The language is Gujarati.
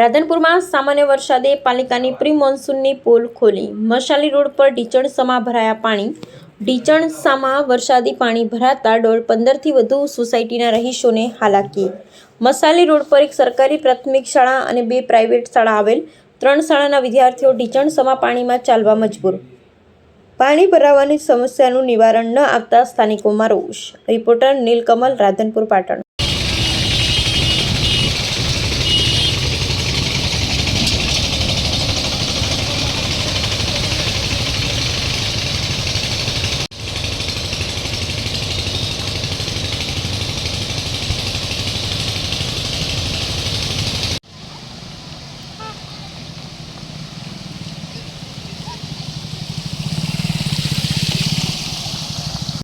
રાધનપુરમાં સામાન્ય વરસાદે પાલિકાની પ્રી મોન્સૂનની પોલ ખોલી. મશાલી રોડ પર ઢીચણસામાં ભરાયા પાણી. ઢીચણસામાં વરસાદી પાણી ભરાતા ડોળ પંદરથી વધુ સોસાયટીના રહીશોને હાલાકી. મસાલી રોડ પર એક સરકારી પ્રાથમિક શાળા અને બે પ્રાઇવેટ શાળા આવેલ. ત્રણ શાળાના વિદ્યાર્થીઓ ઢીચણસામાં પાણીમાં ચાલવા મજબૂર. પાણી ભરાવાની સમસ્યાનું નિવારણ ન આવતા સ્થાનિકોમાં રોષ. રિપોર્ટર નીલકમલ, રાધનપુર, પાટણ.